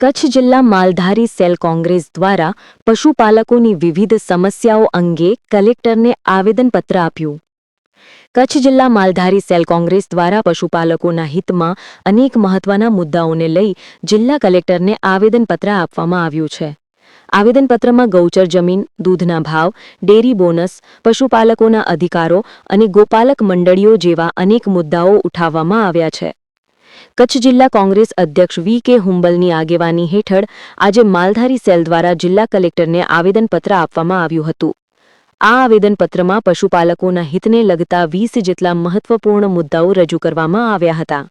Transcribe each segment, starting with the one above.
કચ્છ જિલ્લા માલધારી સેલ કોંગ્રેસ દ્વારા પશુપાલકોની વિવિધ સમસ્યાઓ અંગે કલેક્ટરને આવેદનપત્ર આપ્યું. કચ્છ જિલ્લા માલધારી સેલ કોંગ્રેસ દ્વારા પશુપાલકોના હિતમાં અનેક મહત્વના મુદ્દાઓને લઈ જિલ્લા કલેક્ટરને આવેદનપત્ર આપવામાં આવ્યું છે. આવેદનપત્રમાં ગૌચર જમીન, દૂધના ભાવ, ડેરી બોનસ, પશુપાલકોના અધિકારો અને ગોપાલક મંડળીઓ જેવા અનેક મુદ્દાઓ ઉઠાવવામાં આવ્યા છે. કચ્છ જિલ્લા કોંગ્રેસ અધ્યક્ષ વી કે હુંબલની આગેવાની હેઠળ આજે માલધારી સેલ દ્વારા જિલ્લા કલેક્ટરને આવેદનપત્ર આપવામાં આવ્યું હતું. આ આવેદનપત્રમાં પશુપાલકોના હિતને લગતા વીસ જેટલા મહત્વપૂર્ણ મુદ્દાઓ રજૂ કરવામાં આવ્યા હતા.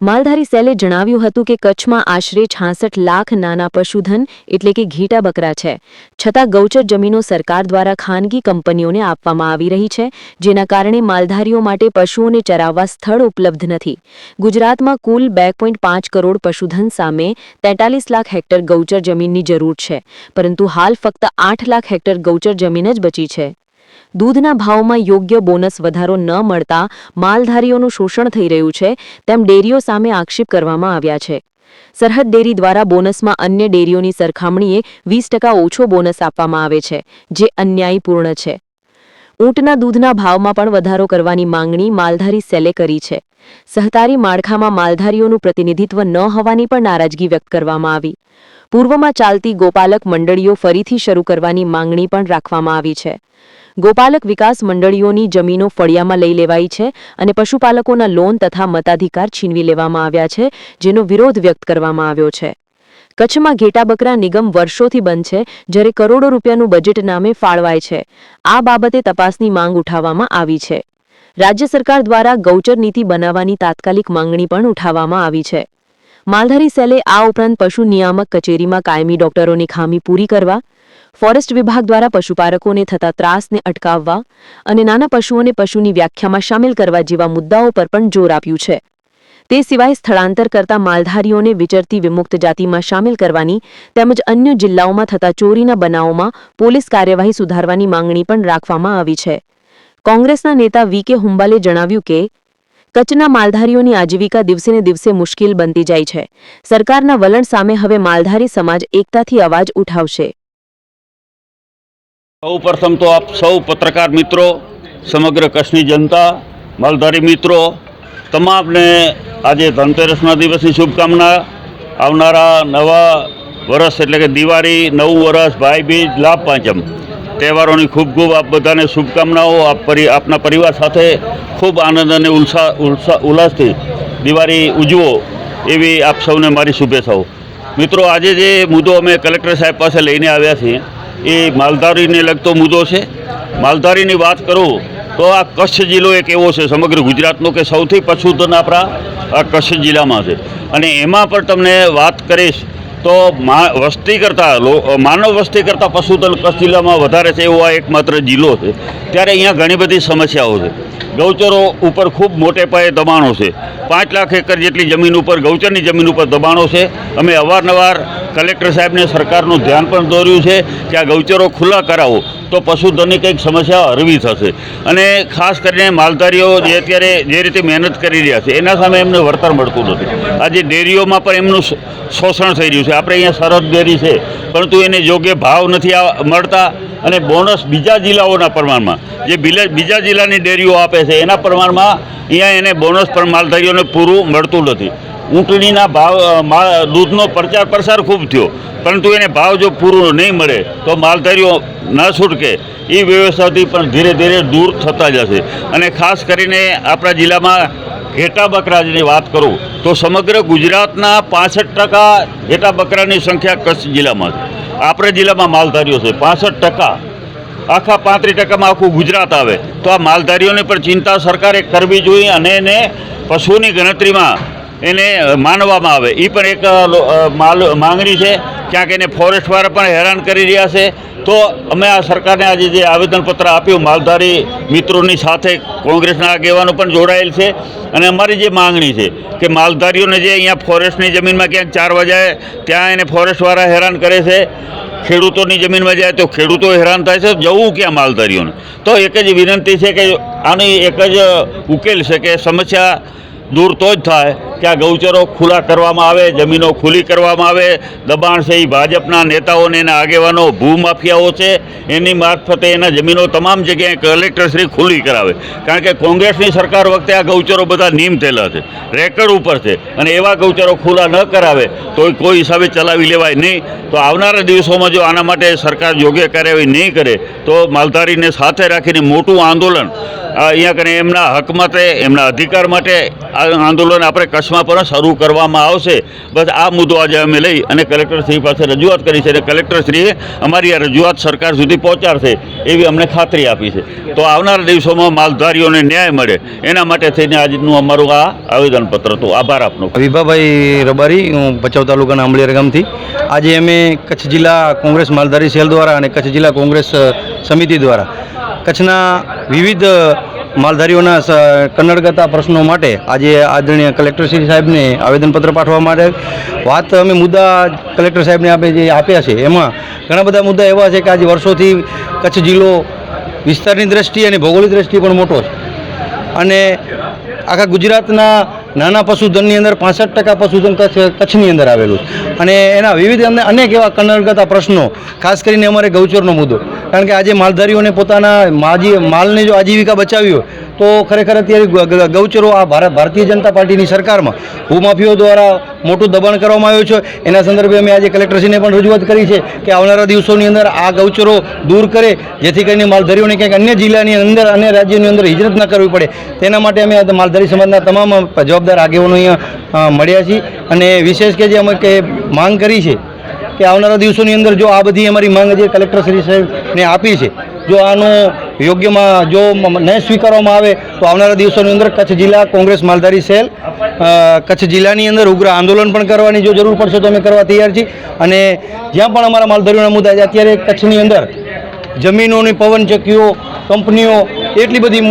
માલધારી સેલે જણાવ્યું હતું કે કચ્છમાં આશરે છાસઠ લાખ નાના પશુધન એટલે કે ઘેટા બકરા છે. છતાં ગૌચર જમીનો સરકાર દ્વારા ખાનગી કંપનીઓને આપવામાં આવી રહી છે, જેના કારણે માલધારીઓ માટે પશુઓને ચરાવવા સ્થળ ઉપલબ્ધ નથી. ગુજરાતમાં કુલ બે પોઈન્ટ પાંચ કરોડ પશુધન સામે તેતાલીસ લાખ હેક્ટર ગૌચર જમીનની જરૂર છે, પરંતુ હાલ ફક્ત આઠ લાખ હેક્ટર ગૌચર જમીન જ બચી છે. દૂધના ભાવમાં યોગ્ય બોનસ વધારો ન મળતા માલધારીઓનું શોષણ થઈ રહ્યું છે, તેમ ડેરીઓ સામે આક્ષેપ કરવામાં આવ્યા છે. સરહદ ડેરી દ્વારા બોનસમાં અન્ય ડેરીઓની સરખામણીએ વીસ ટકા ઓછો બોનસ આપવામાં આવે છે, જે અન્યાયપૂર્ણ છે. ઊંટના દૂધના ભાવમાં પણ વધારો કરવાની માંગણી માલધારી સેલે કરી છે. સહકારી માળખામાં માલધારીઓનું પ્રતિનિધિત્વ ન હોવાની પણ નારાજગી વ્યક્ત કરવામાં આવી. પૂર્વમાં ચાલતી ગોપાલક મંડળીઓ ફરીથી શરૂ કરવાની માંગણી પણ રાખવામાં આવી છે. ગોપાલક વિકાસ મંડળીઓની જમીનો ફળિયામાં લઈ લેવાઈ છે અને પશુપાલકોના લોન તથા મતાધિકાર છીનવી લેવામાં આવ્યા છે, જેનો વિરોધ વ્યક્ત કરવામાં આવ્યો છે. કચ્છમાં ઘેટા બકરા નિગમ વર્ષોથી બંધ છે, જ્યારે કરોડો રૂપિયાનું બજેટ નામે ફાળવાય છે. આ બાબતે તપાસની માંગ ઉઠાવવામાં આવી છે. રાજ્ય સરકાર દ્વારા ગૌચર નીતિ બનાવવાની તાત્કાલિક માંગણી પણ ઉઠાવવામાં આવી છે. માલધારી સેલે આ ઉપરાંત પશુ નિયામક કચેરીમાં કાયમી ડોક્ટરોની ખામી પૂરી કરવા, ફોરેસ્ટ વિભાગ દ્વારા પશુપાલકોને થતા ત્રાસને અટકાવવા અને નાના પશુઓને પશુની વ્યાખ્યામાં સામેલ કરવા જેવા મુદ્દાઓ પર પણ જોર આપ્યું છે. તે સિવાય સ્થળાંતર કરતા માલધારીઓને વિચરતી વિમુક્ત જાતિમાં સામેલ કરવાની તેમજ અન્ય જિલ્લાઓમાં થતા ચોરીના બનાવોમાં પોલીસ કાર્યવાહી સુધારવાની માંગણી પણ રાખવામાં આવી છે. કોંગ્રેસના નેતા વી કે હુંબાલે જણાવ્યું કે, કચ્છના માલધારીઓની આજીવિકા દિવસેને દિવસે મુશ્કેલ બનતી જાય છે. સરકારના વલણ સામે હવે માલધારી સમાજ એકતાથી અવાજ ઉઠાવશે. સૌ પ્રથમ તો આપ સૌ પત્રકાર મિત્રો, સમગ્ર કચ્છની જનતા, માલધારી મિત્રો, તમામને આજે ધનતેરસના દિવસની શુભકામના. આવનારા નવા વર્ષ એટલે કે દિવાળી, નવું વર્ષ ભાઈ બીજ લાભ પાંચમ તહેવારોની ખૂબ ખૂબ આપ બધાને શુભકામનાઓ. આપ પરી, આપના પરિવાર સાથે ખૂબ આનંદ અને ઉલ્સા ઉલ્સા, ઉલ્લાસથી દિવાળી ઉજવો એવી આપ સૌને મારી શુભેચ્છાઓ. મિત્રો, આજે જે મુદ્દો અમે કલેક્ટર સાહેબ પાસે લઈને આવ્યા છીએ, એ માલધારીને લગતો મુદ્દો છે. માલધારીની વાત કરું તો આ કચ્છ જિલ્લો એક એવો છે, સમગ્ર ગુજરાતનો કે સૌથી પશુધન આપણા આ કચ્છ જિલ્લામાં છે. અને એમાં પણ તમને વાત કરીશ તો વસ્તી કરતાં માનવ વસ્તી કરતાં પશુધન કચ્છ જિલ્લામાં વધારે છે એવો આ એકમાત્ર જિલ્લો છે. ત્યારે અહીંયા ઘણી બધી સમસ્યાઓ છે. ગૌચરો ઉપર ખૂબ મોટે પાયે દબાણો છે. પાંચ લાખ એકર જેટલી જમીન ઉપર, ગૌચરની જમીન ઉપર દબાણો છે. અમે અવારનવાર કલેક્ટર સાહેબને સરકારનું ધ્યાન પણ દોર્યું છે કે આ ગૌચરો ખુલ્લા કરાવો, તો પશુધનની કંઈક સમસ્યા હરવી થશે. અને ખાસ કરીને માલધારીઓ જે અત્યારે જે રીતે મહેનત કરી રહ્યા છે, એના સામે એમને વળતર મળતું નથી. આજે ડેરીઓમાં પણ એમનું શોષણ થઈ રહ્યું છે. આપણે અહીંયા સરહદ ડેરી છે, પરંતુ એને યોગ્ય ભાવ નથી મળતા. અને બોનસ બીજા જિલ્લાઓના પ્રમાણમાં, જે બીજા જિલ્લાની ડેરીઓ આપે છે એના પ્રમાણમાં અહીંયા એને બોનસ પણ માલધારીઓને પૂરું મળતું નથી. ઊંટણીના ભાવ દૂધનો પ્રચાર પ્રસાર ખૂબ થયો. પરંતુ એને ભાવ જો પૂરું નહીં મળે, તો માલધારીઓ ન છૂટકે એ વ્યવસ્થાથી પણ ધીરે ધીરે દૂર થતા જશે. અને ખાસ કરીને આપણા જિલ્લામાં ઘેટા બકરાની વાત કરું, તો સમગ્ર ગુજરાતના પાસઠ ટકા ઘેટા બકરાની સંખ્યા કચ્છ જિલ્લામાં છે. આપણા જિલ્લામાં માલધારીઓ છે, પાસઠ ટકા આખા પાંત્રીસ ટકામાં આખું ગુજરાત આવે. તો આ માલધારીઓને પણ ચિંતા સરકારે કરવી જોઈએ અને એને પશુની ગણતરીમાં એને માનવામાં આવે. એ પણ એક માલ, માંગણી છે. ક્યાંક એને ફોરેસ્ટવાળા પણ હેરાન કરી રહ્યા છે. તો અમે આ સરકારને આજે જે આવેદનપત્ર આપ્યું, માલધારી મિત્રોની સાથે કોંગ્રેસના આગેવાનો પણ જોડાયેલ છે. અને અમારી જે માંગણી છે કે માલધારીઓને જે અહીંયા ફોરેસ્ટની જમીનમાં ક્યાંક ચાર વાગ્યાએ ત્યાં એને ફોરેસ્ટવાળા હેરાન કરે છે. ખેડૂતોની જમીનમાં જાય તો ખેડૂતો હેરાન થાય છે, જવું ક્યાં માલધારીઓને? તો એક જ વિનંતી છે કે આની એક જ ઉકેલ છે કે સમસ્યા દૂર તો જ થાય કે આ ગૌચરો ખુલ્લા કરવામાં આવે, જમીનો ખુલ્લી કરવામાં આવે, દબાણ છે એ ભાજપના નેતાઓને એના આગેવાનો ભૂમાફિયાઓ છે, એની મારફતે એના જમીનો તમામ જગ્યાએ કલેક્ટરશ્રી ખુલ્લી કરાવે. કારણ કે કોંગ્રેસની સરકાર વખતે આ ગૌચરો બધા નીમ થયેલા છે, રેકર્ડ ઉપર છે, અને એવા ગૌચરો ખુલ્લા ન કરાવે, તો કોઈ હિસાબે ચલાવી લેવાય નહીં. તો આવનારા દિવસોમાં જો આના માટે સરકાર યોગ્ય કાર્યવાહી નહીં કરે, તો માલધારીને સાથે રાખીને મોટું આંદોલન અહીંયા કને એમના હક માટે, એમના અધિકાર માટે આ આંદોલન આપણે કચ્છમાં પણ શરૂ કરવામાં આવશે. બસ આ મુદ્દો આજે અમે લઈ અને કલેક્ટરશ્રી પાસે રજૂઆત કરી છે અને કલેક્ટરશ્રીએ અમારી આ રજૂઆત સરકાર સુધી પહોંચાડશે એવી અમને ખાતરી આપી છે. તો આવનારા દિવસોમાં માલધારીઓને ન્યાય મળે. એના માટે થઈને આજનું અમારું આ આવેદનપત્ર હતું આભાર આપનો. વિભાભાઈ રબારી, હું ભચાઉ તાલુકાના આંબલિયાર ગામથી. આજે અમે કચ્છ જિલ્લા કોંગ્રેસ માલધારી સેલ દ્વારા અને કચ્છ જિલ્લા કોંગ્રેસ સમિતિ દ્વારા કચ્છના વિવિધ માલધારીઓના કન્નડગતા પ્રશ્નો માટે આજે આદરણીય કલેક્ટર શ્રી સાહેબને આવેદનપત્ર પાઠવવા માટે વાત અમે મુદ્દા કલેક્ટર સાહેબને આપણે જે આપ્યા છે, એમાં ઘણા બધા મુદ્દા એવા છે કે આજે વર્ષોથી કચ્છ જિલ્લો વિસ્તારની દ્રષ્ટિએ અને ભૌગોલિક દ્રષ્ટિએ પણ મોટો છે. અને આખા ગુજરાતના નાના પશુધનની અંદર પાસઠ ટકા પશુધન કચ્છ, કચ્છની અંદર આવેલું છે. અને એના વિવિધ અમને અનેક એવા કન્નડગતા પ્રશ્નો, ખાસ કરીને અમારે ગૌચરનો મુદ્દો. કારણ કે આજે માલધારીઓને પોતાના માજી માલને જો આજીવિકા બચાવી હોય, તો ખરેખર અત્યારે ગૌચરો આ ભારત, ભારતીય જનતા પાર્ટીની સરકારમાં ભૂમાફીઓ દ્વારા મોટું દબાણ કરવામાં આવ્યું છે. એના સંદર્ભે અમે આજે કલેક્ટરશ્રીને પણ રજૂઆત કરી છે કે આવનારા દિવસોની અંદર આ ગૌચરો દૂર કરે, જેથી કરીને માલધારીઓને ક્યાંક અન્ય જિલ્લાની અંદર અન્ય રાજ્યોની અંદર હિજરત ન કરવી પડે. તેના માટે અમે માલધારી સમાજના તમામ જવાબદાર આગેવાનો અહીંયા મળ્યા છીએ. અને વિશેષ કે જે અમે કે માંગ કરી છે કે આવનારા દિવસોની અંદર જો આ બધી અમારી માંગ જે કલેક્ટર શ્રી સાહેબને આપી છે, જો આનો યોગ્યમાં જો નહીં સ્વીકારવામાં આવે, તો આવનારા દિવસોની અંદર કચ્છ જિલ્લા કોંગ્રેસ માલધારી સેલ કચ્છ જિલ્લાની અંદર ઉગ્ર આંદોલન પણ કરવાની જો જરૂર પડશે તો અમે કરવા તૈયાર છીએ. અને જ્યાં પણ અમારા માલધારીઓના મુદ્દા છે, અત્યારે કચ્છની અંદર જમીનોની પવનચક્કીઓ, કંપનીઓ, એટલી બધી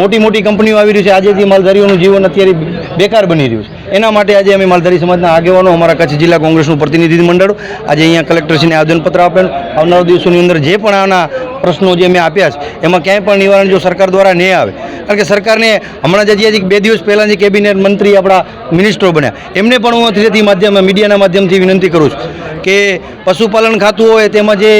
મોટી મોટી કંપનીઓ આવી રહી છે, આજે જે માલધારીઓનું જીવન અત્યારે બેકાર બની રહ્યું છે. એના માટે આજે અમે માલધારી સમાજના આગેવાનો, અમારા કચ્છ જિલ્લા કોંગ્રેસનું પ્રતિનિધિ મંડળ આજે અહીંયા કલેક્ટરશ્રીને આવેદનપત્ર આપેલું. આવનારા દિવસોની અંદર જે પણ આના પ્રશ્નો જે મેં આપ્યા છે, એમાં ક્યાંય પણ નિવારણ જો સરકાર દ્વારા નહીં આવે, કારણ કે સરકારને હમણાં જ બે દિવસ પહેલાં જે કેબિનેટ મંત્રી આપણા મિનિસ્ટરો બન્યા, એમને પણ હું અત્યારેથી માધ્યમ, મીડિયાના માધ્યમથી વિનંતી કરું છું કે પશુપાલન ખાતું હોય, તેમાં જે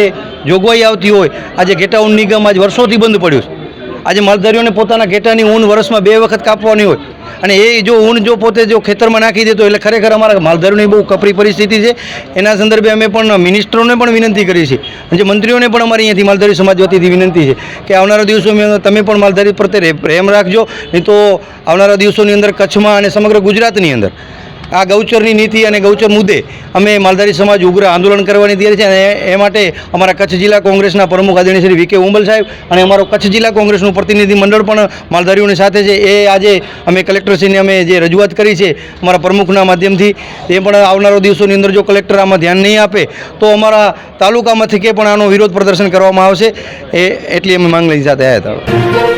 જોગવાઈ આવતી હોય, આજે ગેટાઉન નિગમ આજ વર્ષોથી બંધ પડ્યું છે. આજે માલધારીઓને પોતાના ઘેટાની ઊન વર્ષમાં બે વખત કાપવાની હોય. અને એ જો ઊન જો પોતે જો ખેતરમાં નાખી દેતો એટલે ખરેખર અમારા માલધારીઓની બહુ કપરી પરિસ્થિતિ છે. એના સંદર્ભે અમે પણ મિનિસ્ટરોને પણ વિનંતી કરી છે. જે મંત્રીઓને પણ અમારી અહીંયાથી માલધારી સમાજ વતીથી વિનંતી છે કે આવનારા અંદર તમે પણ માલધારી પ્રત્યે પ્રેમ રાખજો. નહીં તો આવનારા દિવસોની અંદર કચ્છમાં અને સમગ્ર ગુજરાતની અંદર. આ ગૌચરની નીતિ અને ગૌચર મુદ્દે અમે માલધારી સમાજ ઉગ્ર આંદોલન કરવાની તૈયારી છે અને એ- માટે અમારા કચ્છ જિલ્લા કોંગ્રેસના પ્રમુખ આદરણીય શ્રી વીકે ઉંબલ સાહેબ અને અમારો કચ્છ જિલ્લા કોંગ્રેસનું પ્રતિનિધિ મંડળ પણ માલધારીઓની સાથે છે. એ આજે અમે કલેક્ટરશ્રીને અમે જે રજૂઆત કરી છે અમારા પ્રમુખના માધ્યમથી, એ પણ આવનારો દિવસોની અંદર જો કલેક્ટર આમાં ધ્યાન નહીં આપે, તો અમારા તાલુકામાંથી કે પણ આનો વિરોધ પ્રદર્શન કરવામાં આવશે. એ એટલી અમે માંગ લઈ સાથે આવ્યા હતા.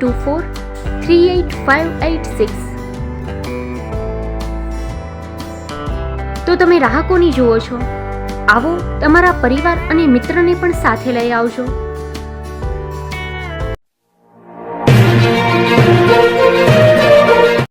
two four three eight five eight six તો તમે રાહકોની જુઓ છો આવો તમારા પરિવાર અને મિત્રને પણ સાથે લઈ આવજો